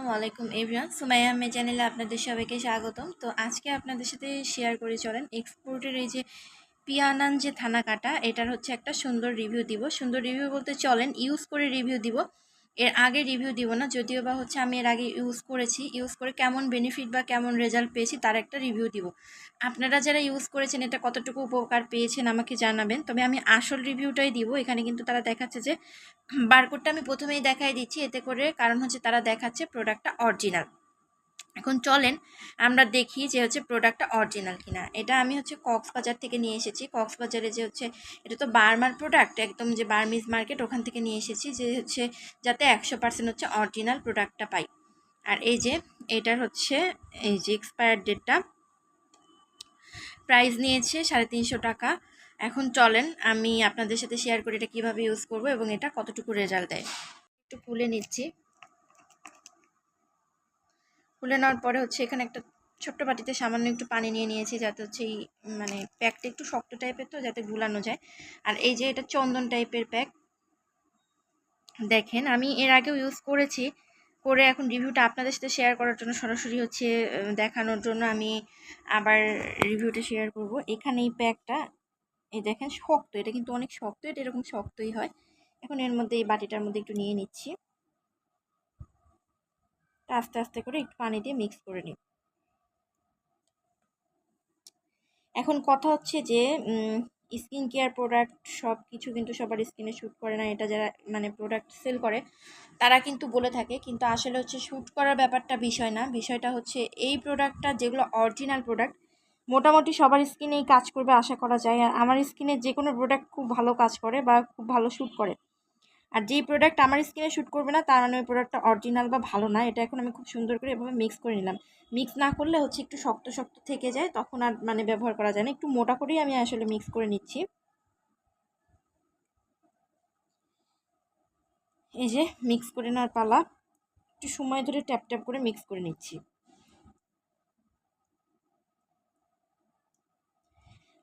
আসসালামু আলাইকুম এভরিওয়ান। সুমাইয়া আহমেদ চ্যানেলে আপনাদের সবাইকে স্বাগতম। তো আজকে আপনাদের সাথে শেয়ার করে চলেন এক্সপোর্টের এই যে পিয়ানান যে থানা কাটা, এটার হচ্ছে একটা সুন্দর রিভিউ দিব। সুন্দর রিভিউ বলতে চলেন ইউজ করে রিভিউ দিব। এর আগে রিভিউ দিব না, যদিও বা হচ্ছে আমি এর আগে ইউজ করেছি। ইউজ করে কেমন বেনিফিট বা কেমন রেজাল্ট পেয়েছি তার একটা রিভিউ দিব। আপনারা যারা ইউজ করেছেন, এটা কতটুকু উপকার পেয়েছেন আমাকে জানাবেন। তবে আমি আসল রিভিউটাই দিব। এখানে কিন্তু তারা দেখাচ্ছে যে বারকোডটা আমি প্রথমেই দেখাই দিচ্ছি, এতে করে কারণ হচ্ছে তারা দেখাচ্ছে প্রোডাক্টটা অরিজিনাল এখন চলেন আমরা দেখি যে হচ্ছে প্রোডাক্টটা অরিজিনাল কিনা। এটা আমি হচ্ছে কক্সবাজার থেকে নিয়ে এসেছি। কক্সবাজারে যে হচ্ছে, এটা তো বার্মার প্রোডাক্ট একদম যে বার্মিজ মার্কেট ওখান থেকে নিয়ে এসেছি যে হচ্ছে যাতে একশো পার্সেন্ট হচ্ছে অরিজিনাল প্রোডাক্টটা পাই। আর এই যে, এটার হচ্ছে, এই যে এক্সপায়ার ডেটটা প্রাইস নিয়েছে সাড়ে তিনশো টাকা। এখন চলেন, আমি আপনাদের সাথে শেয়ার করি এটা কীভাবে ইউজ করব এবং এটা কতটুকু রেজাল্ট দেয়। একটু খুলে নিচ্ছি। খুলে নেওয়ার পরে হচ্ছে এখানে একটা ছোট্ট বাটিতে সামান্য একটু পানি নিয়ে নিয়েছি যাতে হচ্ছে এই মানে প্যাকটা একটু শক্ত টাইপের তো, যাতে গুলানো যায়। আর এই যে এটা চন্দন টাইপের প্যাক, দেখেন আমি এর আগেও ইউজ করেছি। করে এখন রিভিউটা আপনাদের সাথে শেয়ার করার জন্য সরাসরি হচ্ছে দেখানোর জন্য আমি আবার রিভিউটা শেয়ার করব। এখানে এই প্যাকটা, এই দেখেন শক্ত, এটা কিন্তু অনেক শক্ত, এটা এরকম শক্তই হয়। এখন এর মধ্যে এই বাটিটার মধ্যে একটু নিয়ে নিচ্ছি। আস্তে আস্তে করে একটু পানি দিয়ে মিক্স করে নিই এখন কথা হচ্ছে যে স্কিন কেয়ার প্রোডাক্ট সব কিছু কিন্তু সবার স্কিনে শ্যুট করে না, এটা যারা মানে প্রোডাক্ট সেল করে, তারা কিন্তু বলে থাকে, কিন্তু আসলে হচ্ছে শ্যুট করার ব্যাপারটা বিষয় না। বিষয়টা হচ্ছে এই প্রোডাক্টটা যেগুলো অরিজিনাল প্রোডাক্ট মোটামুটি সবার স্কিনেই কাজ করবে আশা করা যায়। আর আমার স্কিনে যে কোনো প্রোডাক্ট খুব ভালো কাজ করে বা খুব ভালো শ্যুট করে। আর যেই প্রোডাক্ট আমার স্কিনে শ্যুট করবে না, তার মানে ওই প্রোডাক্টটা অরিজিনাল বা ভালো না। এটা এখন আমি খুব সুন্দর করে এভাবে মিক্স করে নিলাম। মিক্স না করলে হচ্ছে একটু শক্ত শক্ত থেকে যায়, তখন আর মানে ব্যবহার করা যায় না। একটু মোটা করেই আমি আসলে মিক্স করে নিচ্ছি। এই যে মিক্স করে নেওয়ার পালা, একটু সময় ধরে ট্যাপ ট্যাপ করে মিক্স করে নিচ্ছি।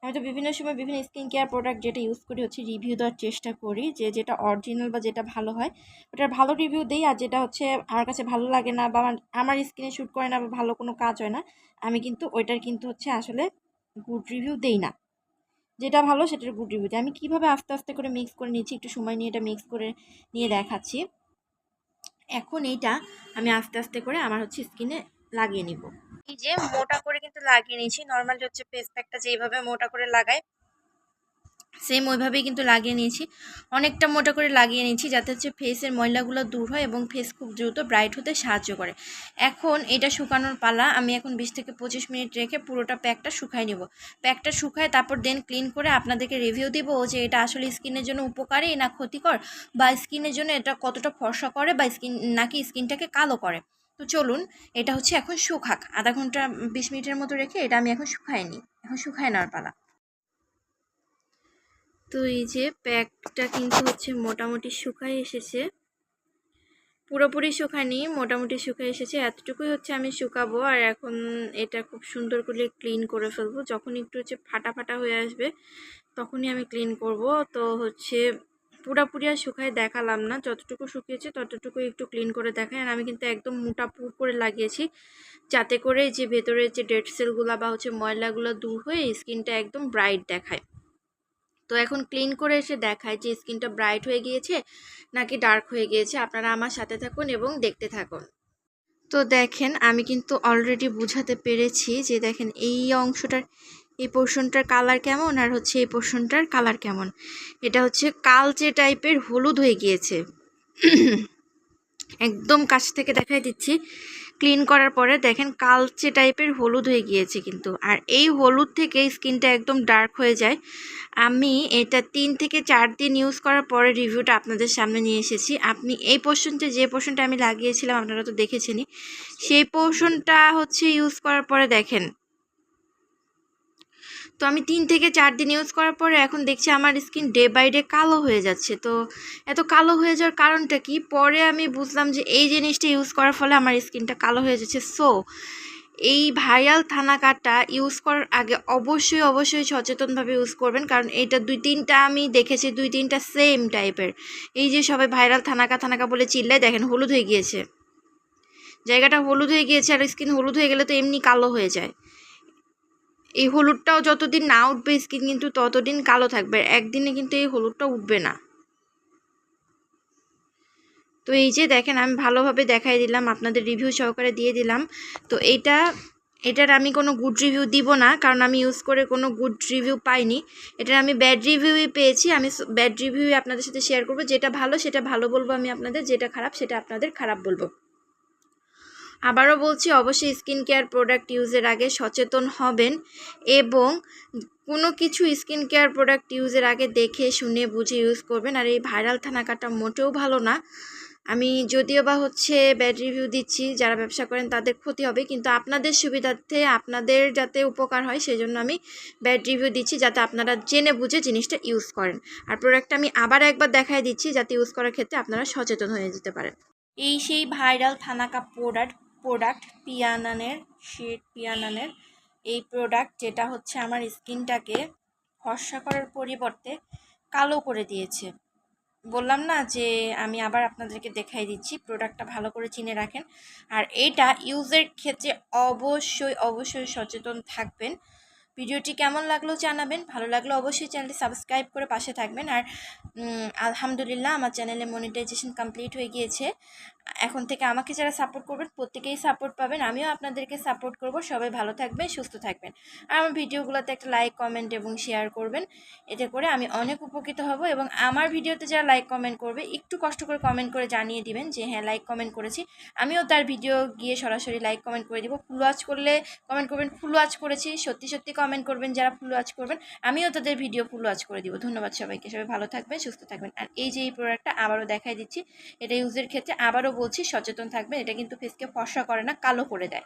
আমি তো বিভিন্ন সময় বিভিন্ন স্কিন কেয়ার প্রোডাক্ট যেটা ইউজ করি হচ্ছে রিভিউ দেওয়ার চেষ্টা করি, যে যেটা অরিজিনাল বা যেটা ভালো হয়, ওটার ভালো রিভিউ দিই আর যেটা হচ্ছে আমার কাছে ভালো লাগে না বা আমার স্কিনে শ্যুট করে না বা ভালো কোনো কাজ হয় না, আমি কিন্তু ওইটার কিন্তু হচ্ছে আসলে গুড রিভিউ দেই না। যেটা ভালো সেটার গুড রিভিউ দিই। আমি কীভাবে আস্তে আস্তে করে মিক্স করে নিচ্ছি, একটু সময় নিয়ে এটা মিক্স করে নিয়ে দেখাচ্ছি। এখন এইটা আমি আস্তে আস্তে করে আমার হচ্ছে স্কিনে লাগিয়ে নিব। এই যে মোটা করে কিন্তু লাগিয়ে নিয়েছি। নর্মালি হচ্ছে ফেস প্যাকটা যেইভাবে মোটা করে লাগাই সেম ওইভাবেই কিন্তু লাগিয়ে নিয়েছি। অনেকটা মোটা করে লাগিয়ে নিয়েছি যাতে হচ্ছে ফেসের ময়লাগুলো দূর হয় এবং ফেস খুব দ্রুত ব্রাইট হতে সাহায্য করে। এখন এটা শুকানোর পালা, আমি এখন বিশ থেকে পঁচিশ মিনিট রেখে পুরোটা প্যাকটা শুকাই নেব। প্যাকটা শুকায় তারপর দেন ক্লিন করে আপনাদেরকে রিভিউ দিব যে এটা আসলে স্কিনের জন্য উপকারী না ক্ষতিকর বা স্কিনের জন্য এটা কতটা ফর্সা করে বা স্কিন নাকি স্কিনটাকে কালো করে। তো চলুন, এটা হচ্ছে এখন শুকাক। আধা ঘণ্টা, বিশ মিনিটের মতো রেখে এটা আমি এখন শুকাই নিই এখন শুকাই নেওয়ার পালা। তো এই যে প্যাকটা কিন্তু হচ্ছে মোটামুটি শুকাই এসেছে। পুরোপুরি শুকায়নি, মোটামুটি শুকাই এসেছে। এতটুকুই হচ্ছে আমি শুকাবো আর এখন এটা খুব সুন্দর করে ক্লিন করে ফেলব। যখন একটু হচ্ছে ফাটা ফাটা হয়ে আসবে, তখনই আমি ক্লিন করব। তো হচ্ছে পুরাপুরি আর শুকায় দেখালাম না। যতটুকু শুকিয়েছে ততটুকু একটু ক্লিন করে দেখায় আর আমি কিন্তু একদম মোটা পুর করে লাগিয়েছি। যাতে করে যে ভেতরের যে ডেড সেলগুলো বা হচ্ছে ময়লাগুলো দূর হয়ে স্কিনটা একদম ব্রাইট দেখায়। তো এখন ক্লিন করে এসে দেখায় যে স্কিনটা ব্রাইট হয়ে গিয়েছে নাকি ডার্ক হয়ে গিয়েছে। আপনারা আমার সাথে থাকুন এবং দেখতে থাকুন। তো দেখেন, আমি কিন্তু অলরেডি বুঝাতে পেরেছি যে দেখেন এই অংশটার এই পোর্শনটার কালার কেমন আর হচ্ছে এই পোর্শনটার কালার কেমন? এটা হচ্ছে কালচে টাইপের হলুদ হয়ে গিয়েছে। একদম কাছ থেকে দেখাই দিচ্ছি। ক্লিন করার পরে দেখেন কালচে টাইপের হলুদ হয়ে গিয়েছে কিন্তু। আর এই হলুদ থেকে স্কিনটা একদম ডার্ক হয়ে যায়। আমি এটা তিন থেকে চার দিন ইউজ করার পরে রিভিউটা আপনাদের সামনে নিয়ে এসেছি। আপনি এই পোর্শনটা যে পোর্শনটা আমি লাগিয়েছিলাম আপনারা তো দেখেছেনই, সেই পোর্শনটা হচ্ছে ইউজ করার পরে দেখেন তো আমি তিন থেকে চার দিন ইউজ করার পরে এখন দেখছি আমার স্কিন ডে বাই ডে কালো হয়ে যাচ্ছে। তো এত কালো হয়ে যাওয়ার কারণটা কি? পরে আমি বুঝলাম যে এই জিনিসটা ইউজ করার ফলে আমার স্কিনটা কালো হয়ে যাচ্ছে। সো এই ভাইরাল থানা কাটটা ইউজ করার আগে অবশ্যই অবশ্যই সচেতনভাবে ইউজ করবেন। কারণ এটা দুই তিনটা আমি দেখেছি, দুই তিনটা সেম টাইপের এই যে সবাই ভাইরাল থানাকা থানাকা বলে চিল্লায়, দেখেন হলুদ হয়ে গিয়েছে। জায়গাটা হলুদ হয়ে গিয়েছে আর স্কিন হলুদ হয়ে গেলে তো এমনি কালো হয়ে যায়। এই হলুদটাও যতদিন না উঠবে স্কিন কিন্তু ততদিন কালো থাকবে। একদিনে কিন্তু এই হলুদটা উঠবে না। তো এই যে দেখেন, আমি ভালোভাবে দেখাই দিলাম, আপনাদের রিভিউ সহকারে দিয়ে দিলাম। তো এইটা, এটার আমি কোনো গুড রিভিউ দিব না, কারণ আমি ইউজ করে কোনো গুড রিভিউ পাইনি। এটার আমি ব্যাড রিভিউই পেয়েছি, আমি ব্যাড রিভিউই আপনাদের সাথে শেয়ার করব। যেটা ভালো, সেটা ভালো বলব আমি আপনাদের, যেটা খারাপ, সেটা আপনাদের খারাপ বলব। আবারও বলছি, অবশ্যই স্কিন কেয়ার প্রোডাক্ট ইউজের আগে সচেতন হবেন এবং কোনো কিছু স্কিন কেয়ার প্রোডাক্ট ইউজের আগে দেখে, শুনে, বুঝে ইউজ করবেন। আর এই ভাইরাল থানাকাটা মোটেও ভালো না। আমি যদিও বা হচ্ছে ব্যাড রিভিউ দিচ্ছি, যারা ব্যবসা করেন তাদের ক্ষতি হবে, কিন্তু আপনাদের সুবিধার্থে আপনাদের যাতে উপকার হয় সেই জন্য আমি ব্যাড রিভিউ দিচ্ছি, যাতে আপনারা জেনে বুঝে জিনিসটা ইউজ করেন। আর প্রোডাক্টটা আমি আবার একবার দেখাই দিচ্ছি, যাতে ইউজ করার ক্ষেত্রে আপনারা সচেতন হয়ে যেতে পারেন। এই সেই ভাইরাল থানাকা প্রোডাক্ট প্রোডাক্ট পিয়ানানের শেড পিয়ানানের এই প্রোডাক্ট যেটা হচ্ছে আমার স্কিনটাকে ফর্সা করার পরিবর্তে কালো করে দিয়েছে। বললাম না যে আমি আবার আপনাদেরকে দেখাই দিচ্ছি প্রোডাক্টটা ভালো করে চিনে রাখেন। আর এটা ইউজের ক্ষেত্রে অবশ্যই অবশ্যই সচেতন থাকবেন। ভিডিওটি কেমন লাগল জানাবেন, ভালো লাগলে অবশ্যই চ্যানেলটি সাবস্ক্রাইব করে পাশে থাকবেন। আর আলহামদুলিল্লাহ, আমার চ্যানেলে মনিটাইজেশন কমপ্লিট হয়ে গিয়েছে। এখন থেকে আমাকে যারা সাপোর্ট করবেন, প্রত্যেকেই সাপোর্ট পাবেন। আমিও আপনাদেরকে সাপোর্ট করব। সবাই ভালো থাকবেন, সুস্থ থাকবেন। আর আমার ভিডিওগুলোতে একটা লাইক কমেন্ট এবং শেয়ার করবেন। এতে করে আমি অনেক উপকৃত হব এবং আমার ভিডিওতে যারা লাইক কমেন্ট করবে, একটু কষ্ট করে কমেন্ট করে জানিয়ে দিবেন যে হ্যাঁ লাইক কমেন্ট করেছি। আমিও তার ভিডিও গিয়ে সরাসরি লাইক কমেন্ট করে দিব। ফুল ওয়াচ করলে কমেন্ট করবেন ফুল ওয়াচ করেছি। সত্যি সত্যি কমেন্ট করবেন যারা ফুল ওয়াচ করবেন, আমিও তাদের ভিডিও ফুল ওয়াচ করে দিব। ধন্যবাদ সবাইকে। সবাই ভালো থাকবেন, সুস্থ থাকবেন। আর এই যে এই প্রোডাক্টটা আবারও দেখাই দিচ্ছি, এটা ইউজের ক্ষেত্রে আবারও বলছি সচেতন থাকবেন। এটা কিন্তু ফেসকে ফর্সা করে না কালো করে দেয়।